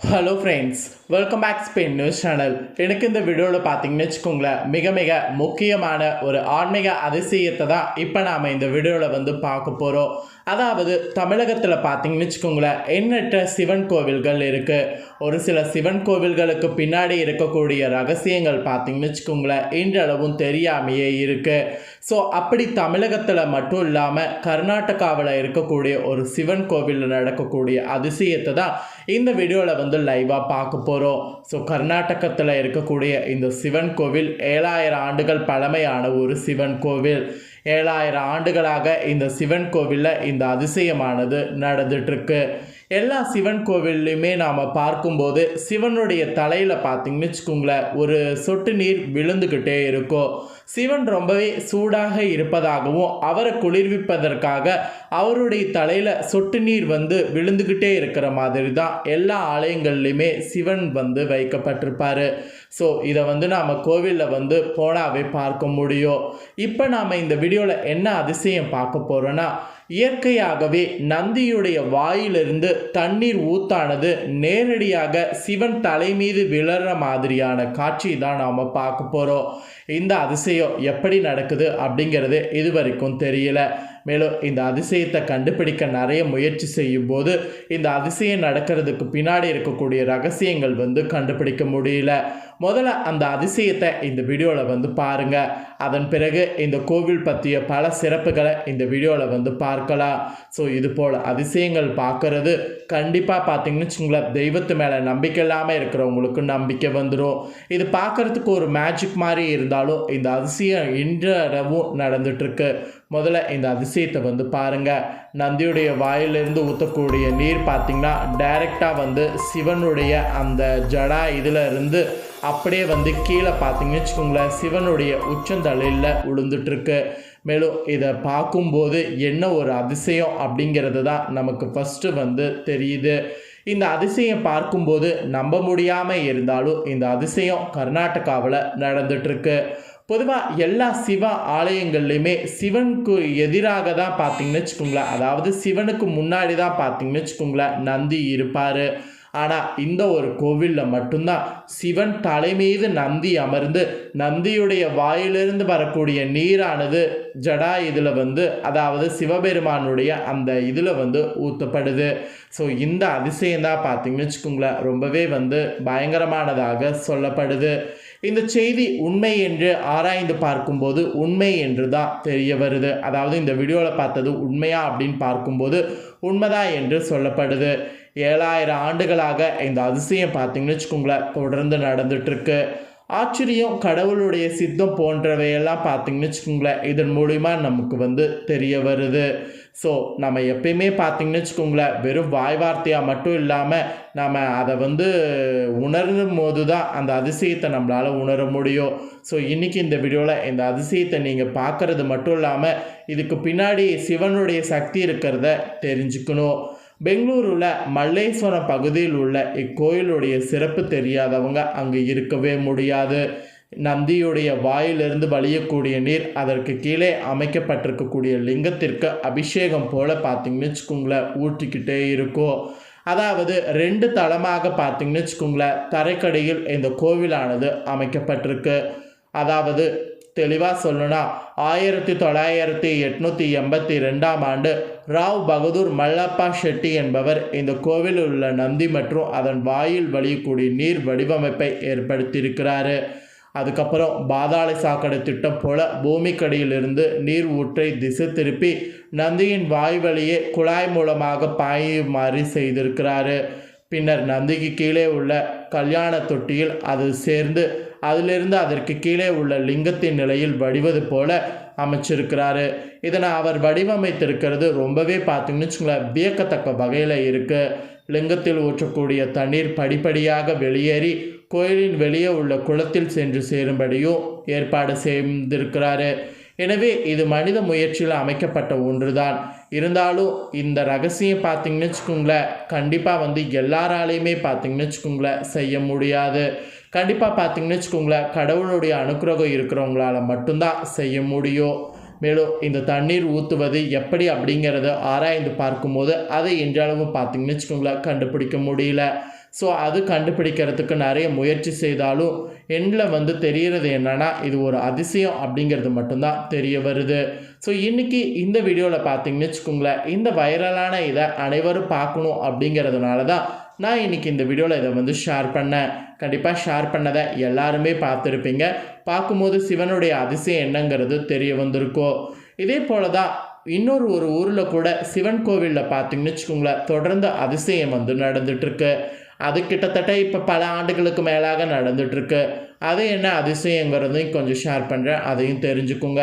Hello friends welcome back Spain news channel எனக்கு இந்த வீடியோவில் பார்த்தீங்கன்னு வச்சுக்கோங்களேன் மிக மிக முக்கியமான ஒரு ஆன்மீக அதிசயத்தை தான் இப்போ நாம் இந்த வீடியோவில் வந்து பார்க்க போகிறோம் அதாவது தமிழகத்தில் பார்த்தீங்கன்னு வச்சுக்கோங்களேன் எண்ணற்ற சிவன் கோவில்கள் இருக்குது ஒரு சில சிவன் கோவில்களுக்கு பின்னாடி இருக்கக்கூடிய ரகசியங்கள் பார்த்தீங்கன்னு வச்சுக்கோங்களேன் இன்றளவும் தெரியாமையே இருக்குது ஸோ அப்படி தமிழகத்தில் மட்டும் இல்லாமல் கர்நாடகாவில் இருக்கக்கூடிய ஒரு சிவன் கோவிலில் நடக்கக்கூடிய அதிசயத்தை தான் இந்த வீடியோவில் வந்து லைவாக பார்க்க போகிறோம் ஸோ கர்நாடகத்தில் இருக்கக்கூடிய இந்த சிவன் கோவில் ஏழாயிரம் ஆண்டுகள் பழமையான ஒரு சிவன் கோவில். ஏழாயிரம் ஆண்டுகளாக இந்த சிவன் கோவிலில் இந்த அதிசயமானது நடந்துட்டுருக்கு எல்லா சிவன் கோவில்லையுமே நாம் பார்க்கும்போது சிவனுடைய தலையில் பார்த்தீங்கன்னு வச்சுக்கோங்களேன் ஒரு சொட்டு நீர் விழுந்துக்கிட்டே இருக்கும் சிவன் ரொம்பவே சூடாக இருப்பதாகவும் அவரை குளிர்விப்பதற்காக அவருடைய தலையில் சொட்டு நீர் வந்து விழுந்துக்கிட்டே இருக்கிற மாதிரி தான் எல்லா ஆலயங்கள்லையுமே சிவன் வந்து வைக்கப்பட்டிருப்பார். ஸோ இதை வந்து நாம் கோவிலில் வந்து போனாவே பார்க்க முடியும். இப்போ நாம் இந்த வீடியோவில் என்ன அதிசயம் பார்க்க போகிறோன்னா இயற்கையாகவே நந்தியுடைய வாயிலிருந்து தண்ணீர் ஊத்தானது நேரடியாக சிவன் தலை மீது விழற மாதிரியான காட்சி தான் நாம் பார்க்க போகிறோம் இந்த அதிசயம் எப்படி நடக்குது அப்படிங்கிறது இது வரைக்கும் தெரியல. மேலும் இந்த அதிசயத்தை கண்டுபிடிக்க நிறைய முயற்சி செய்யும் போது இந்த அதிசயம் நடக்கிறதுக்கு பின்னாடி இருக்கக்கூடிய ரகசியங்கள் வந்து கண்டுபிடிக்க முடியல. முதல்ல அந்த அதிசயத்தை இந்த வீடியோவில் வந்து பாருங்கள் அதன் பிறகு இந்த கோவில் பற்றிய பல சிறப்புகளை இந்த வீடியோவில் வந்து பார்க்கலாம். ஸோ இது போல் அதிசயங்கள் பார்க்கறது கண்டிப்பாக பார்த்தீங்கன்னு வச்சுங்களேன் தெய்வத்து மேலே நம்பிக்கை இல்லாமல் இருக்கிறவங்களுக்கு நம்பிக்கை வந்துடும் இது பார்க்கறதுக்கு ஒரு மேஜிக் மாதிரி இருந்தாலும் இந்த அதிசயம் இன்றளவும் நடந்துட்டுருக்கு. முதல்ல இந்த அதிசயத்தை வந்து பாருங்கள் நந்தியுடைய வாயிலிருந்து ஊற்றக்கூடிய நீர் பார்த்திங்கன்னா டைரெக்டாக வந்து சிவனுடைய அந்த ஜடா இதில் இருந்து அப்படியே வந்து கீழே பார்த்தீங்கன்னு வச்சுக்கோங்களேன் சிவனுடைய உச்சந்தலையில் விழுந்துட்டுருக்கு மேலும் இதை பார்க்கும்போது என்ன ஒரு அதிசயம் அப்படிங்கிறது தான் நமக்கு ஃபஸ்ட்டு வந்து தெரியுது. இந்த அதிசயம் பார்க்கும்போது நம்ப முடியாமல் இருந்தாலும் இந்த அதிசயம் கர்நாடகாவில் நடந்துட்டுருக்கு. பொதுவாக எல்லா சிவ ஆலயங்கள்லையுமே சிவனுக்கு எதிராக தான் பார்த்தீங்கன்னு வச்சுக்கோங்களேன் அதாவது சிவனுக்கு முன்னாடி தான் பார்த்தீங்கன்னு வச்சுக்கோங்களேன் நந்தி இருப்பார். ஆனால் இந்த ஒரு கோவிலில் மட்டும்தான் சிவன் தலை மீது நந்தி அமர்ந்து நந்தியுடைய வாயிலிருந்து வரக்கூடிய நீரானது ஜடா இதில் வந்து அதாவது சிவபெருமானுடைய அந்த இதில் வந்து ஊற்றப்படுது ஸோ இந்த அதிசயம் தான் பார்த்தீங்கன்னு வச்சுக்கோங்களேன் ரொம்பவே வந்து பயங்கரமானதாக சொல்லப்படுது. இந்த செய்தி உண்மை என்று ஆராய்ந்து பார்க்கும்போது உண்மை என்று தான் தெரிய வருது. அதாவது இந்த வீடியோவில் பார்த்தது உண்மையா அப்படின்னு பார்க்கும்போது உண்மைதான் என்று சொல்லப்படுது. ஏழாயிரம் ஆண்டுகளாக இந்த அதிசயம் பார்த்தீங்கன்னு வச்சுக்கோங்களேன் தொடர்ந்து நடந்துட்டுருக்கு. ஆச்சரியம் கடவுளுடைய சித்தம் போன்றவையெல்லாம் பார்த்தீங்கன்னு வச்சுக்கோங்களேன் இதன் மூலிமா நமக்கு வந்து தெரிய வருது. ஸோ நம்ம எப்பயுமே பார்த்திங்கன்னு வச்சுக்கோங்களேன் வெறும் வாய் வார்த்தையாக மட்டும் இல்லாமல் நம்ம அதை வந்து உணரும் போது தான் அந்த அதிசயத்தை நம்மளால் உணர முடியும். ஸோ இன்றைக்கி இந்த வீடியோவில் இந்த அதிசயத்தை நீங்கள் பார்க்குறது மட்டும் இல்லாமல் இதுக்கு பின்னாடி சிவனுடைய சக்தி இருக்கிறத தெரிஞ்சுக்கணும். பெங்களூரில் மல்லேஸ்வரம் பகுதியில் உள்ள இக்கோயிலுடைய சிறப்பு தெரியாதவங்க அங்கே இருக்கவே முடியாது. நந்தியுடைய வாயிலிருந்து வழியக்கூடிய நீர் அதற்கு கீழே அமைக்கப்பட்டிருக்கக்கூடிய லிங்கத்திற்கு அபிஷேகம் போல் பார்த்தீங்கன்னு வச்சுக்கோங்களேன் ஊற்றிக்கிட்டே இருக்கும். அதாவது ரெண்டு தளமாக பார்த்தீங்கன்னு வச்சுக்கோங்களேன் தரைக்கடியில் இந்த கோவிலானது அமைக்கப்பட்டிருக்கு. அதாவது தெளிவாக சொல்லணும்னா ஆயிரத்தி தொள்ளாயிரத்தி எட்நூற்றி எண்பத்தி ரெண்டாம் ஆண்டு ராவ் பகதூர் மல்லப்பா ஷெட்டி என்பவர் இந்த கோவிலில் உள்ள நந்தி மற்றும் அதன் வாயில் வழியக்கூடிய நீர் வடிவமைப்பை ஏற்படுத்தியிருக்கிறாரு. அதுக்கப்புறம் பாதாள சாக்கடை திட்டம் போல பூமிக்கடியிலிருந்து நீர் ஊற்றை திசை திருப்பி நந்தியின் வாய் வழியே குழாய் மூலமாக பாயுமாறு செய்திருக்கிறாரு. பின்னர் நந்திக்கு கீழே உள்ள கல்யாண தொட்டியில் அது சேர்ந்து அதிலிருந்து அதற்கு கீழே உள்ள லிங்கத்தின் நிலையில் வடிவது போல அமைச்சிருக்கிறாரு. இதனை அவர் வடிவமைத்திருக்கிறது ரொம்பவே பார்த்தீங்கன்னு வச்சுங்களேன் வியக்கத்தக்க வகையில் இருக்குது லிங்கத்தில் ஊற்றக்கூடிய தண்ணீர் படிப்படியாக வெளியேறி கோயிலின் வெளியே உள்ள குளத்தில் சென்று சேரும்படியும் ஏற்பாடு செய்திருக்கிறாரு. எனவே இது மனித முயற்சியில் அமைக்கப்பட்ட ஒன்றுதான். இருந்தாலும் இந்த ரகசியம் பார்த்தீங்கன்னு வச்சுக்கோங்களேன் கண்டிப்பாக வந்து எல்லாராலையுமே பார்த்தீங்கன்னு வச்சுக்கோங்களேன் செய்ய முடியாது. கண்டிப்பாக பார்த்தீங்கன்னு வச்சுக்கோங்களேன் கடவுளுடைய அனுக்கிரகம் இருக்கிறவங்களால மட்டும்தான் செய்ய முடியும். மேலும் இந்த தண்ணீர் ஊற்றுவது எப்படி அப்படிங்கிறத ஆராய்ந்து பார்க்கும்போது அதை இன்றளவு பார்த்தீங்கன்னு வச்சுக்கோங்களேன் கண்டுபிடிக்க முடியல. ஸோ அது கண்டுபிடிக்கிறதுக்கு நிறைய முயற்சி செய்தாலும் எண்ணில் வந்து தெரிகிறது என்னென்னா இது ஒரு அதிசயம் அப்படிங்கிறது மட்டும்தான் தெரிய வருது. ஸோ இன்றைக்கி இந்த வீடியோவில் பார்த்திங்கன்னு வச்சுக்கோங்களேன் இந்த வைரலான இதை அனைவரும் பார்க்கணும் அப்படிங்கிறதுனால தான் நான் இன்றைக்கி இந்த வீடியோவில் இதை வந்து ஷேர் பண்ணேன். கண்டிப்பாக ஷேர் பண்ணதை எல்லாருமே பார்த்துருப்பீங்க. பார்க்கும்போது சிவனுடைய அதிசயம் என்னங்கிறது தெரிய வந்திருக்கோ. இதே போல தான் இன்னொரு ஒரு ஊரில் கூட சிவன் கோவிலில் பார்த்தீங்கன்னு வச்சுக்கோங்களேன் தொடர்ந்து அதிசயம் வந்து நடந்துட்டுருக்கு. அது கிட்டத்தட்ட இப்போ பல ஆண்டுகளுக்கு மேலாக நடந்துட்டுருக்கு. அது என்ன அதிசயங்கிறதையும் கொஞ்சம் ஷேர் பண்ணுறேன் அதையும் தெரிஞ்சுக்கோங்க.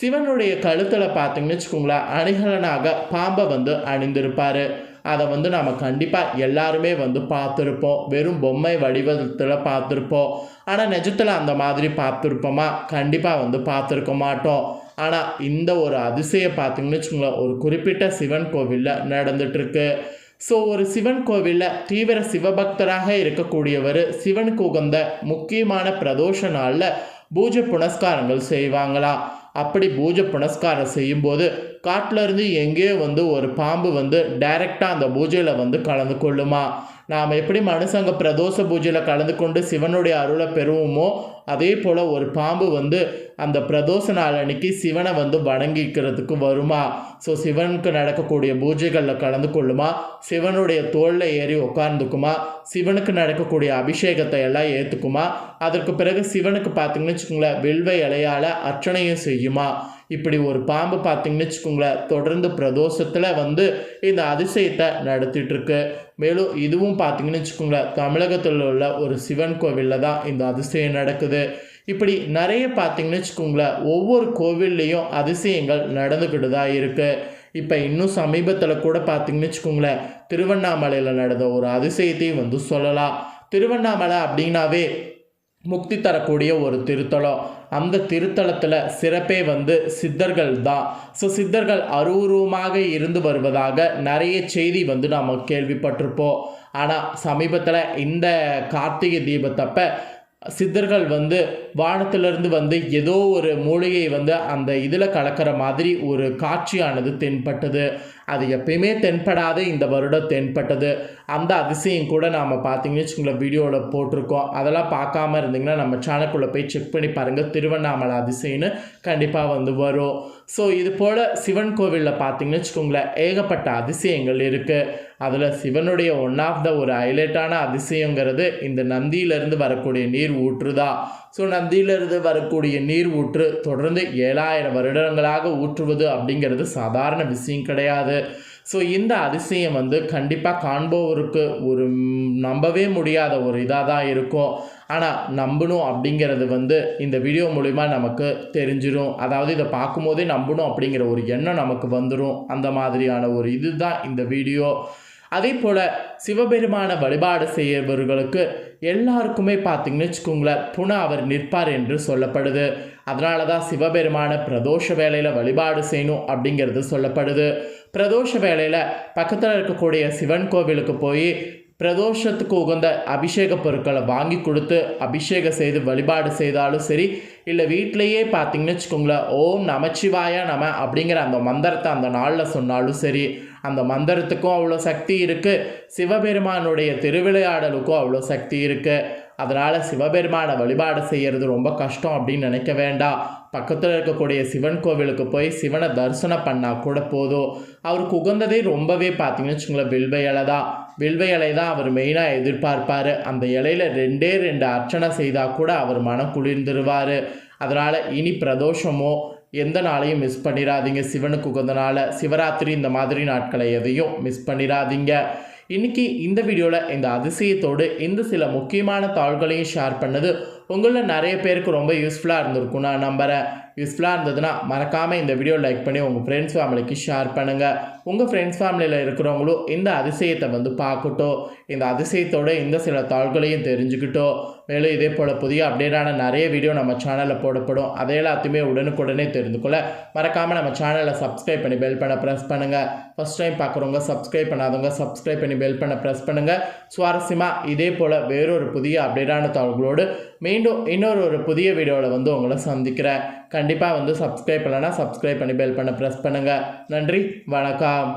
சிவனுடைய கழுத்தில் பார்த்தீங்கன்னு வச்சுக்கோங்களேன் அணிகலனாக பாம்பை வந்து அணிந்திருப்பார். அதை வந்து நம்ம கண்டிப்பாக எல்லாருமே வந்து பார்த்துருப்போம். வெறும் பொம்மை வடிவத்தில் பார்த்துருப்போம். ஆனால் நிஜத்தில் அந்த மாதிரி பார்த்துருப்போமா? கண்டிப்பாக வந்து பார்த்துருக்க மாட்டோம். ஆனால் இந்த ஒரு அதிசயம் பார்த்திங்கன்னு வச்சுக்கோங்களேன் ஒரு குறிப்பிட்ட சிவன் கோவிலில் நடந்துட்டுருக்கு. ஸோ ஒரு சிவன் கோவிலில் தீவிர சிவபக்தராக இருக்கக்கூடியவர் சிவனுக்கு உகந்த முக்கியமான பிரதோஷ நாளில் பூஜை புனஸ்காரங்கள் செய்வாங்களாம். அப்படி பூஜை புனஸ்காரம் செய்யும்போது காட்டிலேருந்து எங்கேயோ வந்து ஒரு பாம்பு வந்து டைரெக்டாக அந்த பூஜையில் வந்து கலந்து கொள்ளுமா? நாம் எப்படி மனுஷங்க பிரதோஷ பூஜையில் கலந்து கொண்டு சிவனுடைய அருளை பெறுவோமோ அதே போல் ஒரு பாம்பு வந்து அந்த பிரதோஷ நாள் அன்னைக்கு சிவனை வந்து வணங்கிக்கிறதுக்கு வருமா? ஸோ சிவனுக்கு நடக்கக்கூடிய பூஜைகளில் கலந்து கொள்ளுமா? சிவனுடைய தோளில் ஏறி உட்கார்ந்துக்குமா சிவனுக்கு நடக்கக்கூடிய அபிஷேகத்தை எல்லாம் ஏற்றுக்குமா அதற்கு பிறகு சிவனுக்கு பார்த்திங்கன்னு வச்சுக்கோங்களேன் வில்வ இலையால் அர்ச்சனையும் செய்யுமா? இப்படி ஒரு பாம்பு பார்த்தீங்கன்னு வச்சுக்கோங்களேன் தொடர்ந்து பிரதோஷத்தில் வந்து இந்த அதிசயத்தை நடத்திட்டுருக்கு. மேலும் இதுவும் பார்த்தீங்கன்னு வச்சுக்கோங்களேன் தமிழகத்தில் உள்ள ஒரு சிவன் கோவிலில் தான் இந்த அதிசயம் நடக்குது. இப்படி நிறைய பார்த்தீங்கன்னு வச்சுக்கோங்களேன் ஒவ்வொரு கோவில்லையும் அதிசயங்கள் நடந்துக்கிட்டு தான் இருக்குது இப்போ இன்னும் சமீபத்தில் கூட பார்த்தீங்கன்னு வச்சுக்கோங்களேன் திருவண்ணாமலையில் நடந்த ஒரு அதிசயத்தையும் வந்து சொல்லலாம். திருவண்ணாமலை அப்படின்னாவே முக்தி தரக்கூடிய ஒரு திருத்தலம். அந்த திருத்தலத்தில் சிறப்பே வந்து சித்தர்கள் தான். ஸோ சித்தர்கள் அருவுருவமாக இருந்து வருவதாக நிறைய செய்தி வந்து நாம் கேள்விப்பட்டிருப்போம். ஆனால் சமீபத்தில் இந்த கார்த்திகை தீபத்தப்ப சித்தர்கள் வந்து வானத்திலிருந்து வந்து ஏதோ ஒரு மூலிகை வந்து அந்த இதில் கலக்கிற மாதிரி ஒரு காட்சியானது தென்பட்டது. அது எப்பயுமே தென்படாத இந்த வருடம் தென்பட்டது. அந்த அதிசயம் கூட நாம் பார்த்தீங்கன்னு வச்சுக்கோங்களேன் வீடியோவில் போட்டிருக்கோம். அதெல்லாம் பார்க்காம இருந்தீங்கன்னா நம்ம சேனலுக்குள்ளே போய் செக் பண்ணி பாருங்கள் திருவண்ணாமலை அதிசயம்னு கண்டிப்பாக வந்து வரும். ஸோ இது போல் சிவன் கோவிலில் பார்த்தீங்கன்னு வச்சுக்கோங்களேன் ஏகப்பட்ட அதிசயங்கள் இருக்குது அதில் சிவனுடைய ஒன் ஆஃப் த ஒரு ஹைலைட்டான அதிசயங்கிறது இந்த நந்தியிலிருந்து வரக்கூடிய நீர் ஊற்றுதான். ஸோ நந்தியிலிருந்து வரக்கூடிய நீர் ஊற்று தொடர்ந்து ஏழாயிரம் வருடங்களாக ஊற்றுவது அப்படிங்கிறது சாதாரண விஷயம் கிடையாது. ஸோ இந்த அதிசயம் வந்து கண்டிப்பாக காண்பவருக்கு ஒரு நம்பவே முடியாத ஒரு இதாக தான் இருக்கும். ஆனால் நம்பணும் அப்படிங்கிறது வந்து இந்த வீடியோ மூலிமா நமக்கு தெரிஞ்சிடும் அதாவது இதை பார்க்கும்போதே நம்பணும் அப்படிங்கிற ஒரு எண்ணம் நமக்கு வந்துடும் அந்த மாதிரியான ஒரு இது தான் இந்த வீடியோ. அதே போல் சிவபெருமான வழிபாடு செய்யவர்களுக்கு எல்லாருக்குமே பார்த்தீங்கன்னு வச்சுக்கோங்களேன் புன அவர் நிற்பார் என்று சொல்லப்படுது. அதனால தான் சிவபெருமான பிரதோஷ வேலையில் வழிபாடு செய்யணும் அப்படிங்கிறது சொல்லப்படுது. பிரதோஷ வேலையில் பக்கத்தில் இருக்கக்கூடிய சிவன் கோவிலுக்கு போய் பிரதோஷத்துக்கு உகந்த அபிஷேக பொருட்களை வாங்கி கொடுத்து அபிஷேகம் செய்து வழிபாடு செய்தாலும் சரி இல்லை வீட்டிலையே பார்த்தீங்கன்னு வச்சுக்கோங்களேன் ஓம் நமச்சிவாயா நம அப்படிங்கிற அந்த மந்திரத்தை அந்த நாளில் சொன்னாலும் சரி அந்த மந்திரத்துக்கும் அவ்வளோ சக்தி இருக்குது சிவபெருமானுடைய திருவிளையாடலுக்கும் அவ்வளோ சக்தி இருக்குது அதனால் சிவபெருமானை வழிபாடு செய்கிறது ரொம்ப கஷ்டம் அப்படின்னு நினைக்க வேண்டாம். பக்கத்தில் இருக்கக்கூடிய சிவன் கோவிலுக்கு போய் சிவனை தரிசனம் பண்ணால் கூட போதும். அவருக்கு உகந்ததே ரொம்பவே பார்த்தீங்கன்னு வச்சுங்களேன் வில்வ இலை தான். வில்வ இலை தான் அவர் மெயினாக எதிர்பார்ப்பார். அந்த இலையில் ரெண்டே ரெண்டு அர்ச்சனை செய்தால் கூட அவர் மனம் குளிர்ந்துருவார். அதனால் இனி பிரதோஷமோ எந்த நாளையும் மிஸ் பண்ணிடாதீங்க சிவனுக்கு உகந்த நாளை சிவராத்திரி இந்த மாதிரி நாட்களை எதையும் மிஸ் பண்ணிடாதீங்க இன்றைக்கி இந்த வீடியோவில் இந்த அதிசயத்தோடு இந்த சில முக்கியமான தாள்களையும் ஷேர் பண்ணது உங்களில் நிறைய பேருக்கு ரொம்ப யூஸ்ஃபுல்லாக இருந்திருக்கும் நான் நம்புகிறேன் யூஸ்ஃபுல்லாக இருந்ததுன்னா மறக்காமல் இந்த வீடியோ லைக் பண்ணி உங்கள் ஃப்ரெண்ட்ஸ் ஃபேமிலிக்கு ஷேர் பண்ணுங்கள் உங்கள் ஃப்ரெண்ட்ஸ் ஃபேமிலியில் இருக்கிறவங்களும் இந்த அதிசயத்தை வந்து பார்க்கட்டும். இந்த அதிசயத்தோட இந்த சில தாள்களையும் தெரிஞ்சுக்கிட்டோம் மேலும் இதே போல் புதிய அப்டேட்டான நிறைய வீடியோ நம்ம சேனலில் போடப்படும். அதை எல்லாத்தையுமே உடனுக்குடனே தெரிந்து கொள்ள மறக்காமல் நம்ம சேனலை சப்ஸ்கிரைப் பண்ணி பெல் பண்ண ப்ரெஸ் பண்ணுங்கள் ஃபஸ்ட் டைம் பார்க்குறவங்க சப்ஸ்கிரைப் பண்ணாதவங்க சப்ஸ்கிரைப் பண்ணி பெல் பண்ண ப்ரெஸ் பண்ணுங்கள் சுவாரஸ்யமாக இதே போல் வேறொரு புதிய அப்டேட்டான தாள்களோடு மீண்டும் இன்னொரு ஒரு புதிய வீடியோவில் வந்து உங்களை சந்திக்கிறேன். கண்டிப்பாக வந்து சப்ஸ்கிரைப் பண்ணலைன்னா சப்ஸ்கிரைப் பண்ணி பெல் பண்ண ப்ரெஸ் பண்ணுங்கள் நன்றி வணக்கம்.